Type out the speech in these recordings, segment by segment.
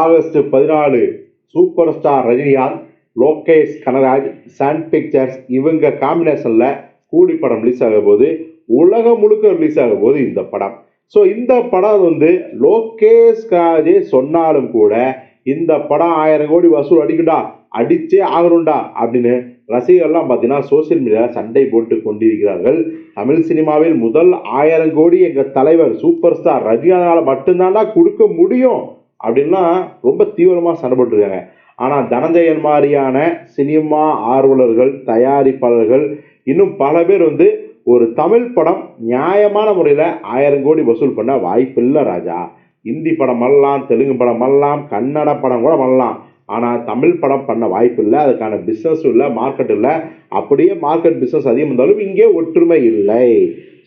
August பதினாலு super star Rajinikanth Lokesh Kanagaraj Sun Pictures இவங்க காம்பினேஷனில் கூலி படம் ரிலீஸ் ஆக போது உலகம் முழுக்க ரிலீஸ் ஆக போது இந்த படம். ஸோ இந்த படம் வந்து லோகேஷ் கனராஜே சொன்னாலும் கூட இந்த படம் ஆயிரம் கோடி வசூல் அடிக்கும்டா அடிச்சே ஆகணும்டா அப்படின்னு ரசிகர்கள்லாம் பார்த்தீங்கன்னா சோசியல் மீடியாவில் சண்டை போட்டு கொண்டிருக்கிறார்கள். தமிழ் சினிமாவில் முதல் ஆயிரம் கோடி எங்கள் தலைவர் சூப்பர் ஸ்டார் ரஜினிகாந்தால் மட்டும்தான்டா கொடுக்க முடியும். அப்படின்லாம் ரொம்ப தீவிரமாக சண்டை போட்டுருக்காங்க. ஆனால் தனஞ்சயன் மாதிரியான சினிமா ஆர்வலர்கள் தயாரிப்பாளர்கள் இன்னும் பல பேர் வந்து ஒரு தமிழ் படம் நியாயமான முறையில் ஆயிரம் கோடி வசூல் பண்ண வாய்ப்பில்லை ராஜா. இந்தி படம் பண்ணலாம் தெலுங்கு படம் பண்ணலாம் கன்னட படம் கூட பண்ணலாம். ஆனால் தமிழ் படம் பண்ண வாய்ப்பு இல்லை அதுக்கான பிஸ்னஸும் இல்லை மார்க்கெட் இல்லை. அப்படியே மார்க்கெட் பிஸ்னஸ் அதிகம் இருந்தாலும் இங்கே ஒற்றுமை இல்லை.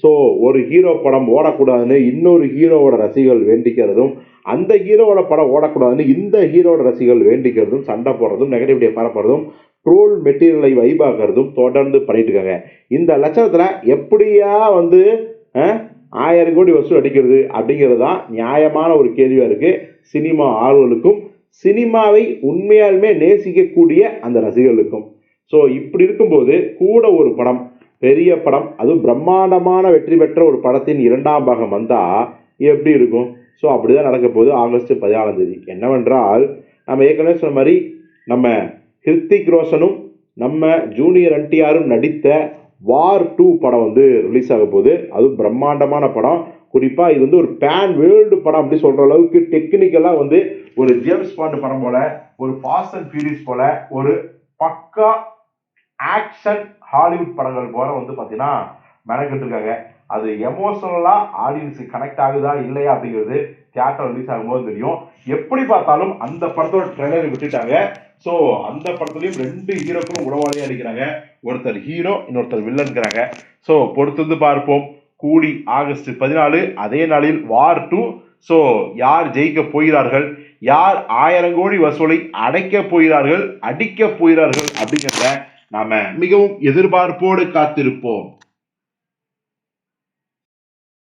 ஸோ ஒரு ஹீரோ படம் ஓடக்கூடாதுன்னு இன்னொரு ஹீரோவோட ரசிகர்கள் வேண்டிக்கிறதும் அந்த ஹீரோவோட படம் ஓடக்கூடாதுன்னு இந்த ஹீரோட ரசிகர்கள் வேண்டிக்கிறதும் சண்டை போடுறதும் நெகட்டிவிட்டியை பரப்புறதும் ட்ரோல் மெட்டீரியலை வைபாக்கிறதும் தொடர்ந்து பண்ணிட்டு இருக்காங்க. இந்த லட்சணத்தில் எப்படியா வந்து ஆயிரம் கோடி வசூல் அடிக்கிறது அப்படிங்கிறது தான் நியாயமான ஒரு கேள்வியாக இருக்குது சினிமா ஆர்வலுக்கும் சினிமாவை உண்மையாலுமே நேசிக்கக்கூடிய அந்த ரசிகர்களுக்கும். ஸோ இப்படி இருக்கும்போது கூட ஒரு படம் பெரிய படம் அதுவும் பிரம்மாண்டமான வெற்றி பெற்ற ஒரு படத்தின் இரண்டாம் பாகம் வந்தால் எப்படி இருக்கும்? ஸோ அப்படி தான் நடக்க போகுது ஆகஸ்ட் பதினாலாம் தேதி. என்னவென்றால் நம்ம ஏற்கனவே சொன்ன மாதிரி நம்ம ஹிருத்திக் ரோஷனும் நம்ம ஜூனியர் என்டிஆரும் நடித்த வார் டூ படம் வந்து ரிலீஸ் ஆக போகுது. அதுவும் பிரம்மாண்டமான படம். குறிப்பாக இது வந்து ஒரு பேன் வேர்ல்டு படம் அப்படி சொல்கிற அளவுக்கு டெக்னிக்கலாக வந்து ஒரு ஜேம்ஸ் பாண்ட் படம் போல ஒரு ஃபாஸ்ட் அண்ட் ஃபியூரியஸ் போல ஒரு பக்கா ஆக்ஷன் ஹாலிவுட் படங்கள் போல வந்து பார்த்தீங்கன்னா மெனக்கிட்டு இருக்காங்க அது எமோஷனலாக ஆடியன்ஸுக்கு கனெக்ட் ஆகுதா இல்லையா அப்படிங்கிறது தியேட்டர் ரிலீஸ் ஆகும்போது தெரியும். எப்படி பார்த்தாலும் அந்த படத்தோட ட்ரெய்லர் விட்டுட்டாங்க. ஸோ அந்த படத்துலையும் ரெண்டு ஹீரோக்களும் உணவாளியாக இருக்கிறாங்க ஒருத்தர் ஹீரோ இன்னொருத்தர் வில்லன்கிறாங்க ஸோ பொறுத்திருந்து பார்ப்போம். கூடி ஆகஸ்ட் பதினாலு அதே நாளில் வார் டூ ஸோ யார் ஜெயிக்க போகிறார்கள்? யார் ஆயிரம் கோடி வசூலை அடைக்க போகிறார்கள்? அடிக்க போகிறார்கள்? அப்படிங்கிறத நாம மிகவும் எதிர்பார்ப்போடு காத்திருப்போம்.